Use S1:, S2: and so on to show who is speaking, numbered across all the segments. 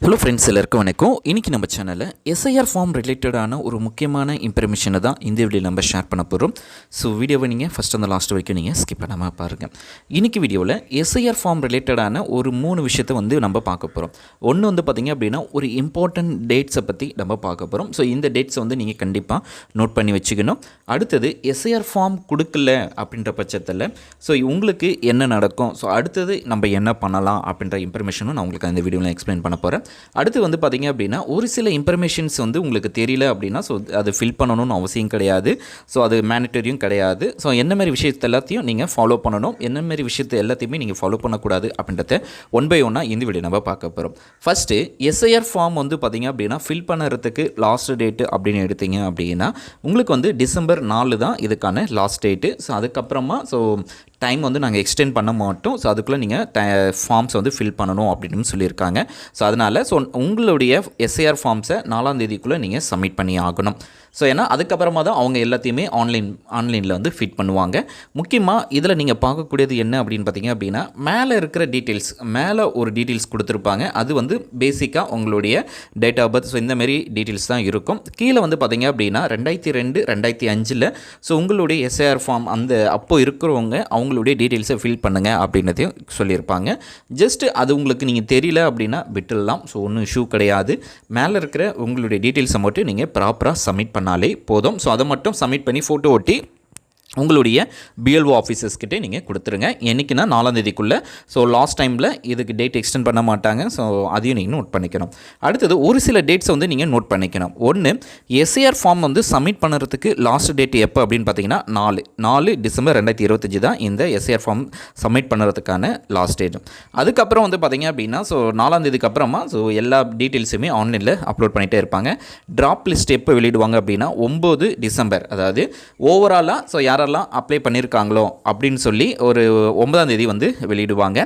S1: Hello friends எல்லாருக்கும் வணக்கம். இன்றைக்கி நம்ம சேனலில் எஸ்ஐஆர் ஃபார்ம் ரிலேட்டடான ஒரு முக்கியமான இன்ஃபர்மேஷனை தான் இந்த வீடியோ நம்ம ஷேர் பண்ண போகிறோம் ஸோ வீடியோவை நீங்கள் ஃபஸ்ட் அந்த லாஸ்ட் வரைக்கும் நீங்கள் ஸ்கிப் பண்ணாமல் பாருங்கள் இன்றைக்கி வீடியோவில் எஸ்ஐஆர் ஃபார்ம் ரிலேட்டடான ஒரு மூணு விஷயத்தை வந்து நம்ம பார்க்க போகிறோம் ஒன்று வந்து பார்த்திங்க அப்படின்னா ஒரு இம்பார்ட்டன்ட் டேட்ஸை பற்றி நம்ம பார்க்க போகிறோம் ஸோ இந்த டேட்ஸை வந்து நீங்கள் கண்டிப்பாக நோட் பண்ணி வச்சுக்கணும். அடுத்தது எஸ்ஐஆர் ஃபார்ம் கொடுக்கல அப்படின்ற பட்சத்தில் ஸோ உங்களுக்கு என்ன நடக்கும்? ஸோ அடுத்தது நம்ம என்ன பண்ணலாம் அப்படின்ற இன்ஃபர்மேஷனும் நான் உங்களுக்கு அந்த வீடியோவில் எக்ஸ்பிளைன் பண்ண போகிறேன் அடுத்து வந்து பார்த்திங்க அப்படின்னா ஒரு சில இன்ஃபர்மேஷன்ஸ் வந்து உங்களுக்கு தெரியல அப்படின்னா ஸோ அது ஃபில் பண்ணணும்னு அவசியம் கிடையாது. ஸோ அது மேனிட்டரியும் கிடையாது. ஸோ என்ன மாதிரி விஷயத்தை எல்லாத்தையும் நீங்கள் ஃபாலோ பண்ணணும்? என்ன மாதிரி விஷயத்தை எல்லாத்தையுமே நீங்கள் ஃபாலோ பண்ணக்கூடாது அப்படின்றத ஒன் பை ஒன்னாக இந்த வீடியோ நம்ம பார்க்க போகிறோம் ஃபஸ்ட்டு எஸ்ஐஆர் ஃபார்ம் வந்து பார்த்திங்க அப்படின்னா ஃபில் பண்ணுறதுக்கு லாஸ்ட் டேட்டு அப்படின்னு எடுத்தீங்க அப்படின்னா உங்களுக்கு வந்து டிசம்பர் நாலு தான் இதுக்கான லாஸ்ட் டேட்டு ஸோ அதுக்கப்புறமா ஸோ டைம் வந்து நாங்கள் எக்ஸ்டெண்ட் பண்ண மாட்டோம். ஸோ அதுக்குள்ளே நீங்கள் ஃபார்ம்ஸ் வந்து ஃபில் பண்ணணும் அப்படின்னு சொல்லியிருக்காங்க. ஸோ அதனால் ஸோ உங்களுடைய எஸ்ஏஆர் ஃபார்ம்ஸை நாலாம் தேதிக்குள்ளே நீங்கள் சப்மிட் பண்ணி ஆகணும். ஸோ ஏன்னா அதுக்கப்புறமா தான் அவங்க எல்லாத்தையுமே ஆன்லைன் ஆன்லைனில் வந்து ஃபிட் பண்ணுவாங்க. முக்கியமாக இதில் நீங்கள் பார்க்கக்கூடியது என்ன அப்படின்னு பார்த்தீங்க அப்படின்னா மேலே இருக்கிற டீட்டெயில்ஸ் மேலே ஒரு டீட்டெயில்ஸ் கொடுத்துருப்பாங்க. அது வந்து பேசிக்காக உங்களுடைய டேட் ஆஃப் பர்த் ஸோ இந்தமாரி டீட்டெயில்ஸ் தான் இருக்கும். கீழே வந்து பார்த்தீங்க அப்படின்னா ரெண்டாயிரத்தி ரெண்டு ரெண்டாயிரத்தி அஞ்சில் ஸோ உங்களுடைய எஸ்ஏஆர் ஃபார்ம் அந்த அப்போ இருக்கிறவங்க அவங்களுடைய டீட்டெயில்ஸை ஃபில் பண்ணுங்கள் அப்படின்றதையும் சொல்லியிருப்பாங்க. ஜஸ்ட்டு அது உங்களுக்கு நீங்கள் தெரியல அப்படின்னா விட்டுடலாம். ஸோ ஒன்றும் இஷ்யூ கிடையாது. மேலே இருக்கிற உங்களுடைய டீட்டெயில்ஸை மட்டும் நீங்கள் ப்ராப்பராக சப்மிட் பண்ண பண்ணாலே போதும். ஸோ அதை மட்டும் சப்மிட் பண்ணி ஃபோட்டோ ஒட்டி உங்களுடைய பிஎல்ஓ ஆஃபீஸர்ஸ்கிட்டே நீங்கள் கொடுத்துருங்க. என்றைக்குன்னா நாலாந்தேதிக்குள்ளே ஸோ லாஸ்ட் டைமில் இதுக்கு டேட் எக்ஸ்டெண்ட் பண்ண மாட்டாங்க. ஸோ அதையும் நீங்கள் நோட் பண்ணிக்கணும். அடுத்தது ஒரு சில டேட்ஸை வந்து நீங்கள் நோட் பண்ணிக்கணும். ஒன்று எஸ்ஏஆர் ஃபார்ம் வந்து சப்மிட் பண்ணுறதுக்கு லாஸ்ட் டேட் எப்போ அப்படின்னு பார்த்தீங்கன்னா நாலு. நாலு டிசம்பர் ரெண்டாயிரத்தி இருபத்தஞ்சி தான் இந்த எஸ்ஏஆர் ஃபார்ம் சப்மிட் பண்ணுறதுக்கான லாஸ்ட் டேட் அதுக்கப்புறம் வந்து பார்த்தீங்க அப்படின்னா ஸோ நாலாந்தேதிக்கு அப்புறமா ஸோ எல்லா டீட்டெயில்ஸுமே ஆன்லைனில் அப்லோட் பண்ணிகிட்டே இருப்பாங்க. ட்ராப் லிஸ்ட் எப்போ வெளியிடுவாங்க அப்படின்னா ஒம்பது டிசம்பர். அதாவது ஓவராலாக ஸோ யாரெல்லாம் அப்ளை பண்ணியிருக்காங்களோ அப்படின்னு சொல்லி ஒரு ஒன்பதாம் தேதி வந்து வெளியிடுவாங்க.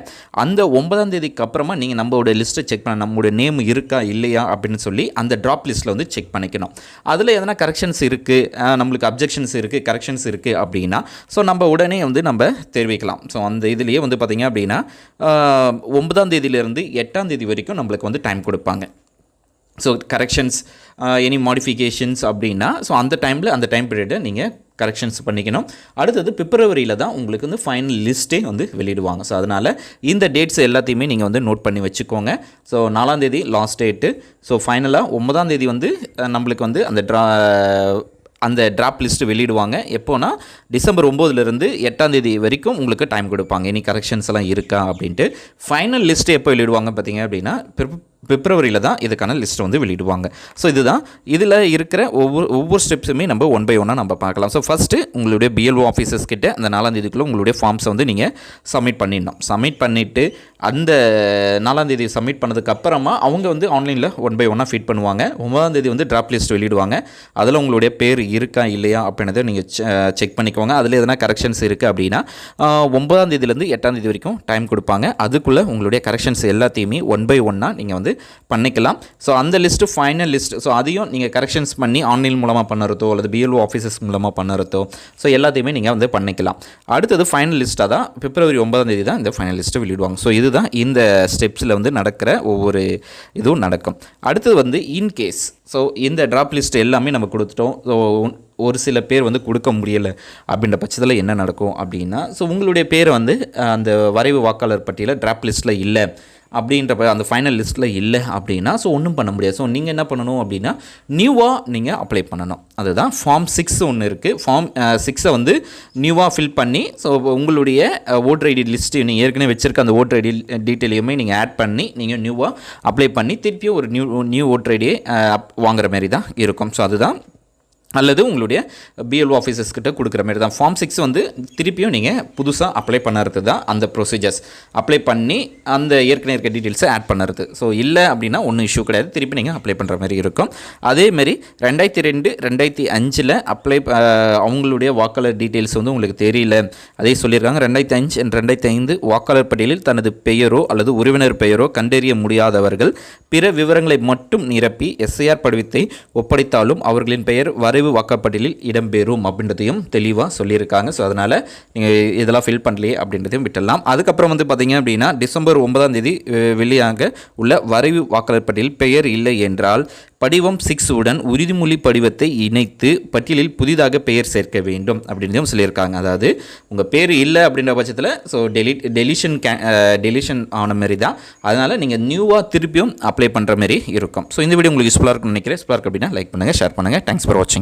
S1: அந்த ஒன்பதாம் தேதிக்கு அப்புறமா நீங்கள் நம்மளோட லிஸ்ட்டை செக் பண்ண நம்மளுடைய நேம் இருக்கா இல்லையா அப்படின்னு சொல்லி அந்த ட்ராப் லிஸ்ட்டில் வந்து செக் பண்ணிக்கணும். அதில் எதனா கரெக்ஷன்ஸ் இருக்குது நம்மளுக்கு அப்ஜெக்ஷன்ஸ் இருக்குது கரெக்ஷன்ஸ் இருக்குது அப்படின்னா ஸோ நம்ம உடனே வந்து நம்ம தெரிவிக்கலாம். ஸோ அந்த இதுலேயே வந்து பார்த்திங்க அப்படின்னா ஒன்பதாம் தேதியிலேருந்து எட்டாம் தேதி வரைக்கும் நம்மளுக்கு வந்து டைம் கொடுப்பாங்க. ஸோ கரெக்ஷன்ஸ் எனி மாடிஃபிகேஷன்ஸ் அப்படின்னா ஸோ அந்த டைமில் அந்த டைம் பீரியடை நீங்கள் கரெக்ஷன்ஸ் பண்ணிக்கணும். அடுத்தது பிப்ரவரியில் தான் உங்களுக்கு வந்து ஃபைனல் லிஸ்ட்டே வந்து வெளியிடுவாங்க. ஸோ அதனால் இந்த டேட்ஸ் எல்லாத்தையுமே நீங்கள் வந்து நோட் பண்ணி வச்சுக்கோங்க. ஸோ நாலாந்தேதி லாஸ்ட் டேட்டு ஸோ ஃபைனலாக ஒன்பதாம் தேதி வந்து நம்மளுக்கு வந்து அந்த ட்ரா அந்த ட்ராப் லிஸ்ட்டு வெளியிடுவாங்க. எப்போனா டிசம்பர் ஒம்போதுலேருந்து எட்டாம் தேதி வரைக்கும் உங்களுக்கு டைம் கொடுப்பாங்க. இனி கரெக்ஷன்ஸ் எல்லாம் இருக்கா அப்படின்ட்டு. ஃபைனல் லிஸ்ட்டு எப்போ வெளியிடுவாங்க பார்த்தீங்க அப்படின்னா பிப்ரவரியில் தான் இதுக்கான லிஸ்ட்டை வந்து வெளியிடுவாங்க. ஸோ இதுதான். இதில் இருக்கிற ஒவ்வொரு ஒவ்வொரு ஸ்டெப்ஸுமே நம்ம ஒன் பை ஒன்னாக நம்ம பார்க்கலாம். ஸோ ஃபஸ்ட்டு உங்களுடைய பிஎல்ஓ ஆஃபீஸர்ஸ் கிட்ட அந்த நாலாம் தேதிக்குள்ளே உங்களுடைய ஃபார்ம்ஸை வந்து நீங்கள் சப்மிட் பண்ணிடணும். சப்மிட் பண்ணிவிட்டு அந்த நாலாம் தேதி சப்மிட் பண்ணதுக்கு அப்புறமா அவங்க வந்து ஆன்லைனில் ஒன் பை ஒன்னாக ஃபீட் பண்ணுவாங்க. ஒன்பதாம் தேதி வந்து ட்ராப் லிஸ்ட் வெளியிடுவாங்க. அதில் உங்களுடைய பேர் இருக்கா இல்லையா அப்படின்றத நீங்கள் செக் பண்ணிக்கோங்க. அதில் எதனா கரெக்ஷன்ஸ் இருக்குது அப்படின்னா ஆஹ், ஒன்பதாம் தேதியிலேருந்து எட்டாம் தேதி வரைக்கும் டைம் கொடுப்பாங்க. அதுக்குள்ளே உங்களுடைய கரெக்ஷன்ஸ் எல்லாத்தையுமே ஒன் பை ஒன்னாக நீங்கள் வந்து பண்ணிக்கலாம். ஸோ அந்த லிஸ்ட்டு ஃபைனல் லிஸ்ட் ஸோ அதையும் நீங்கள் கரெக்ஷன்ஸ் பண்ணி ஆன்லைன் மூலமாக பண்ணுறதோ அல்லது பிஎல்ஓ ஆஃபீஸஸ் மூலமாக பண்ணுறதோ ஸோ எல்லாத்தையுமே நீங்கள் வந்து பண்ணிக்கலாம். அடுத்தது ஃபைனல் லிஸ்ட்டாக தான் பிப்ரவரி ஒன்பதாம் தேதி தான் இந்த ஃபைனல் லிஸ்ட்டு வெளியிடுவாங்க. ஸோ இதுதான் இந்த ஸ்டெப்ஸில் வந்து நடக்கிற ஒவ்வொரு இதுவும் நடக்கும். அடுத்தது வந்து இன்கேஸ் ஸோ இந்த ட்ராப் லிஸ்ட் எல்லாமே நம்ம கொடுத்துட்டோம். ஸோ ஒரு சில பேர் வந்து கொடுக்க முடியலை அப்படின்ற பட்சத்தில் என்ன நடக்கும் அப்படின்னா ஸோ உங்களுடைய பேர் வந்து அந்த வரைவு வாக்காளர் பட்டியலில் ட்ராப் லிஸ்ட்டில் இல்லை. அப்படின்றப்ப அந்த ஃபைனல் லிஸ்ட்டில் இல்லை அப்படின்னா ஸோ ஒன்றும் பண்ண முடியாது. ஸோ நீங்கள் என்ன பண்ணணும் அப்படின்னா நியூவாக நீங்கள் அப்ளை பண்ணணும். அதுதான் ஃபார்ம் சிக்ஸ் ஒன்று இருக்குது ஃபார்ம் சிக்ஸை வந்து நியூவாக ஃபில் பண்ணி ஸோ உங்களுடைய ஓட்டர் ஐடி லிஸ்ட்டு நீங்கள் ஏற்கனவே வச்சுருக்க அந்த ஓட்டர் ஐடி டீட்டெயிலையுமே நீங்கள் ஆட் பண்ணி நீங்கள் நியூவாக அப்ளை பண்ணி திருப்பியும் ஒரு நியூ நியூ ஓட்டர் ஐடியை வாங்குற மாதிரி தான் இருக்கும். ஸோ அதுதான் அல்லது உங்களுடைய பிஎல்ஓ ஆஃபீஸர்ஸ் கிட்ட கொடுக்குற மாதிரி தான். ஃபார்ம் சிக்ஸ் வந்து திருப்பியும் நீங்கள் புதுசாக அப்ளை பண்ணுறது தான் அந்த ப்ரொசீஜர்ஸ் அப்ளை பண்ணி அந்த ஏற்கனவே இருக்க டீட்டெயில்ஸை ஆட் பண்ணுறது. ஸோ இல்லை அப்படின்னா ஒன்றும் இஷ்யூ கிடையாது. திருப்பி நீங்கள் அப்ளை பண்ணுற மாதிரி இருக்கும். அதேமாரி ரெண்டாயிரத்தி ரெண்டு ரெண்டாயிரத்தி அஞ்சில் அப்ளை அவங்களுடைய வாக்காளர் டீட்டெயில்ஸ் வந்து உங்களுக்கு தெரியல. அதே சொல்லியிருக்காங்க. ரெண்டாயிரத்தி அஞ்சு ரெண்டாயிரத்தி ஐந்து வாக்காளர் பட்டியலில் தனது பெயரோ அல்லது உறவினர் பெயரோ கண்டறிய முடியாதவர்கள் பிற விவரங்களை மட்டும் நிரப்பி எஸ்ஐஆர் படிவத்தை ஒப்படைத்தாலும் அவர்களின் பெயர் வரை வரைவு வாக்குப்பட்டியலில் இடம்பெறும் அப்படின்றதையும் தெளிவாக சொல்லியிருக்காங்க. ஸோ அதனால் நீங்கள் இதெல்லாம் ஃபில் பண்ணலையே அப்படின்றதையும் விட்டுடலாம். அதுக்கப்புறம் வந்து பார்த்தீங்க அப்படின்னா டிசம்பர் ஒன்பதாம் தேதி வெளியாக உள்ள வரைவு வாக்காளர் பட்டியலில் பெயர் இல்லை என்றால் படிவம் சிக்ஸ் உடன் உறுதிமொழி படிவத்தை இணைத்து பட்டியலில் புதிதாக பெயர் சேர்க்க வேண்டும் அப்படின்றதையும் சொல்லியிருக்காங்க. அதாவது உங்கள் பேர் இல்லை அப்படின்ற பட்சத்தில் ஸோ டெலிட் டெலிஷன் கே டெலிஷன் ஆன மாதிரி தான். அதனால் நீங்கள் நியூவாக திருப்பியும் அப்ளை பண்ணுற மாதிரி இருக்கும். ஸோ இந்த வீடியோ உங்களுக்கு யூஸ்ஃபுல்லாக இருக்கும்னு நினைக்கிறேன். யூஸ்ஃபுல்லாக இருக்கு அப்படின்னா லைக் பண்ணுங்கள் ஷேர் பண்ணுங்கள் தேங்க்ஸ் ஃபார் வாட்சிங்